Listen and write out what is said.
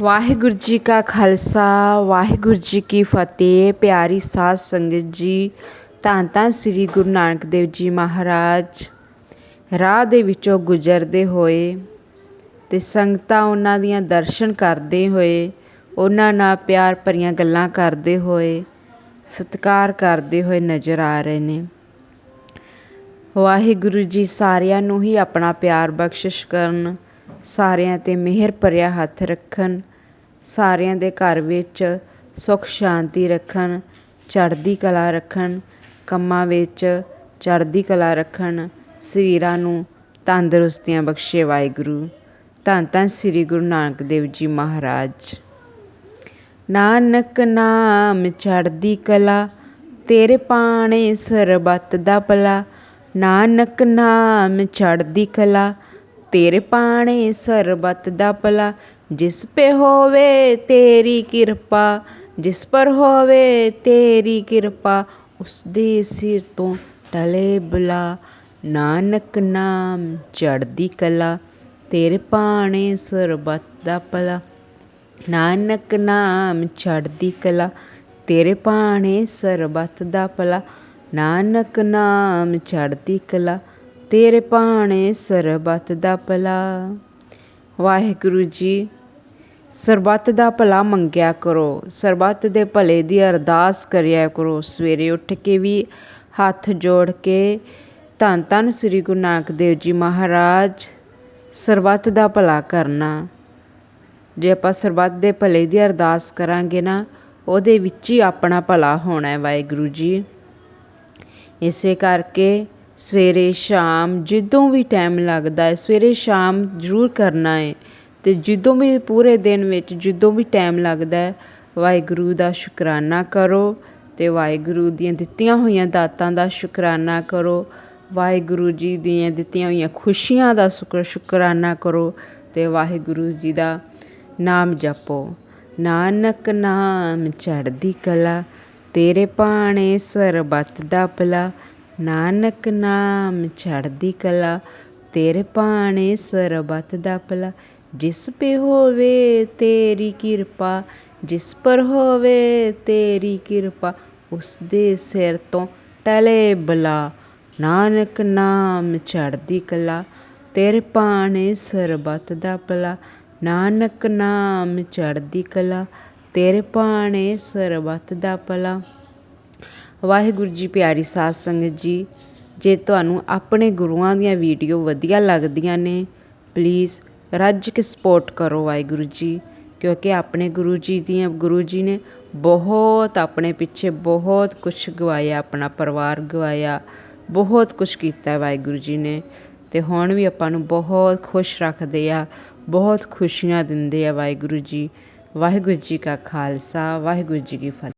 ਵਾਹਿਗੁਰੂ ਜੀ ਕਾ ਖਾਲਸਾ, ਵਾਹਿਗੁਰੂ ਜੀ ਕੀ ਫਤਿਹ, ਪਿਆਰੀ ਸਾਧ ਸੰਗਤ ਜੀ, ਧੰਨ ਧੰਨ ਸ੍ਰੀ ਗੁਰੂ ਨਾਨਕ ਦੇਵ ਜੀ ਮਹਾਰਾਜ। ਰਾਹ ਦੇ ਵਿੱਚੋਂ ਗੁਜ਼ਰਦੇ ਹੋਏ ਤੇ ਸੰਗਤਾਂ ਉਹਨਾਂ ਦੀਆਂ ਦਰਸ਼ਨ ਕਰਦੇ ਹੋਏ, ਉਹਨਾਂ ਨਾਲ ਪਿਆਰ ਭਰੀਆਂ ਗੱਲਾਂ ਕਰਦੇ ਹੋਏ, ਸਤਿਕਾਰ ਕਰਦੇ ਹੋਏ ਨਜ਼ਰ ਆ ਰਹੇ ਨੇ। ਵਾਹਿਗੁਰੂ ਜੀ ਸਾਰਿਆਂ ਨੂੰ ਹੀ ਆਪਣਾ ਪਿਆਰ ਬਖਸ਼ਿਸ਼ ਕਰਨ ਸਾਰਿਆਂ ਤੇ ਮਿਹਰ ਭਰਿਆ ਹੱਥ ਰੱਖਣ, ਸਾਰਿਆਂ ਦੇ ਘਰ ਵਿੱਚ ਸੁੱਖ ਸ਼ਾਂਤੀ ਰੱਖਣ, ਚੜ੍ਹਦੀ ਕਲਾ ਰੱਖਣ, ਕੰਮਾਂ ਵਿੱਚ ਚੜ੍ਹਦੀ ਕਲਾ ਰੱਖਣ, ਸਰੀਰਾਂ ਨੂੰ ਤੰਦਰੁਸਤੀਆਂ ਬਖਸ਼ੇ ਵਾਹਿਗੁਰੂ। ਧੰਨ ਧੰਨ ਸ੍ਰੀ ਗੁਰੂ ਨਾਨਕ ਦੇਵ ਜੀ ਮਹਾਰਾਜ। ਨਾਨਕ ਨਾਮ ਚੜ੍ਹਦੀ ਕਲਾ, ਤੇਰੇ ਪਾਣੇ ਸਰਬੱਤ ਦਾ ਭਲਾ। ਨਾਨਕ ਨਾਮ ਚੜ੍ਹਦੀ ਕਲਾ ਤੇਰੇ ਪਾਣੇ ਸਰਬੱਤ ਦਾ ਭਲਾ, ਜਿਸ ਪੇ ਹੋਵੇ ਤੇਰੀ ਕਿਰਪਾ, ਜਿਸ ਪਰ ਹੋਵੇ ਤੇਰੀ ਕਿਰਪਾ ਉਸ ਦੇ ਸਿਰ ਤੋਂ ਟਲੇ ਬਲਾ। ਨਾਨਕ ਨਾਮ ਚੜ੍ਹਦੀ ਕਲਾ, ਤੇਰੇ ਪਾਣੇ ਸਰਬੱਤ ਦਾ ਭਲਾ। ਨਾਨਕ ਨਾਮ ਚੜ੍ਹਦੀ ਕਲਾ, ਤੇਰੇ ਪਾਣੇ ਸਰਬੱਤ ਦਾ ਭਲਾ। ਨਾਨਕ ਨਾਮ ਚੜ੍ਹਦੀ ਕਲਾ ਤੇਰੇ ਭਾਣੇ ਸਰਬੱਤ ਦਾ ਭਲਾ। ਵਾਹਿਗੁਰੂ ਜੀ, ਸਰਬੱਤ ਦਾ ਭਲਾ ਮੰਗਿਆ ਕਰੋ। ਸਰਬੱਤ ਦੇ ਭਲੇ ਦੀ ਅਰਦਾਸ ਕਰਿਆ ਕਰੋ। ਸਵੇਰੇ ਉੱਠ ਕੇ ਵੀ ਹੱਥ ਜੋੜ ਕੇ ਧੰਨ ਧੰਨ ਸ੍ਰੀ ਗੁਰੂ ਨਾਨਕ ਦੇਵ ਜੀ ਮਹਾਰਾਜ, ਸਰਬੱਤ ਦਾ ਭਲਾ ਕਰਨਾ। ਜੇ ਆਪਾਂ ਸਰਬੱਤ ਦੇ ਭਲੇ ਦੀ ਅਰਦਾਸ ਕਰਾਂਗੇ ਨਾ, ਉਹਦੇ ਵਿੱਚ ਹੀ ਆਪਣਾ ਭਲਾ ਹੋਣਾ ਹੈ ਵਾਹਿਗੁਰੂ ਜੀ। ਇਸੇ ਕਰਕੇ ਸਵੇਰੇ ਸ਼ਾਮ ਜਦੋਂ ਵੀ ਟਾਈਮ ਲੱਗਦਾ ਹੈ, ਸਵੇਰੇ ਸ਼ਾਮ ਜ਼ਰੂਰ ਕਰਨਾ ਹੈ ਅਤੇ ਜਦੋਂ ਵੀ ਪੂਰੇ ਦਿਨ ਵਿੱਚ ਜਦੋਂ ਵੀ ਟਾਈਮ ਲੱਗਦਾ ਵਾਹਿਗੁਰੂ ਦਾ ਸ਼ੁਕਰਾਨਾ ਕਰੋ ਅਤੇ ਵਾਹਿਗੁਰੂ ਦੀਆਂ ਦਿੱਤੀਆਂ ਹੋਈਆਂ ਦਾਤਾਂ ਦਾ ਸ਼ੁਕਰਾਨਾ ਕਰੋ, ਵਾਹਿਗੁਰੂ ਜੀ ਦੀਆਂ ਦਿੱਤੀਆਂ ਹੋਈਆਂ ਖੁਸ਼ੀਆਂ ਦਾ ਸ਼ੁਕਰ ਸ਼ੁਕਰਾਨਾ ਕਰੋ ਅਤੇ ਵਾਹਿਗੁਰੂ ਜੀ ਦਾ ਨਾਮ ਜਪੋ। ਨਾਨਕ ਨਾਮ ਚੜ੍ਹਦੀ ਕਲਾ, ਤੇਰੇ ਪਾਣੇ ਸਰਬੱਤ ਦਾ ਭਲਾ ਨਾਨਕ ਨਾਮ ਚੜ੍ਹਦੀ ਕਲਾ, ਤੇਰੇ ਪਾਣੇ ਸਰਬੱਤ ਦਾ ਭਲਾ। ਜਿਸ ਪੇ ਹੋਵੇ ਤੇਰੀ ਕਿਰਪਾ, ਜਿਸ ਪਰ ਹੋਵੇ ਤੇਰੀ ਕਿਰਪਾ ਉਸ ਦੇ ਸਿਰ ਤੋਂ ਟਲੇ ਬਲਾ। ਨਾਨਕ ਨਾਮ ਚੜ੍ਹਦੀ ਕਲਾ, ਤੇਰੇ ਪਾਣੇ ਸਰਬੱਤ ਦਾ ਭਲਾ। ਨਾਨਕ ਨਾਮ ਚੜ੍ਹਦੀ ਕਲਾ, ਤੇਰੇ ਪਾਣੇ ਸਰਬੱਤ ਦਾ ਭਲਾ। ਵਾਹਿਗੁਰੂ ਜੀ ਪਿਆਰੀ ਸਾਧ ਸੰਗਤ ਜੀ, ਜੇ ਤੁਹਾਨੂੰ ਆਪਣੇ ਗੁਰੂਆਂ ਦੀਆਂ ਵੀਡੀਓ ਵਧੀਆ ਲੱਗਦੀਆਂ ਨੇ ਪਲੀਜ਼ ਰੱਜ ਕੇ ਸਪੋਰਟ ਕਰੋ ਵਾਹਿਗੁਰੂ ਜੀ, ਕਿਉਂਕਿ ਆਪਣੇ ਗੁਰੂ ਜੀ ਦੀਆਂ, ਗੁਰੂ ਜੀ ਨੇ ਬਹੁਤ ਆਪਣੇ ਪਿੱਛੇ ਬਹੁਤ ਕੁਝ ਗਵਾਇਆ, ਆਪਣਾ ਪਰਿਵਾਰ ਗਵਾਇਆ, ਬਹੁਤ ਕੁਝ ਕੀਤਾ ਵਾਹਿਗੁਰੂ ਜੀ ਨੇ। ਤੇ ਹੁਣ ਵੀ ਆਪਾਂ ਨੂੰ ਬਹੁਤ ਖੁਸ਼ ਰੱਖਦੇ ਆ, ਬਹੁਤ ਖੁਸ਼ੀਆਂ ਦਿੰਦੇ ਆ ਵਾਹਿਗੁਰੂ ਜੀ। ਵਾਹਿਗੁਰੂ ਜੀ ਕਾ ਖਾਲਸਾ, ਵਾਹਿਗੁਰੂ ਜੀ ਕੀ ਫਤਿਹ।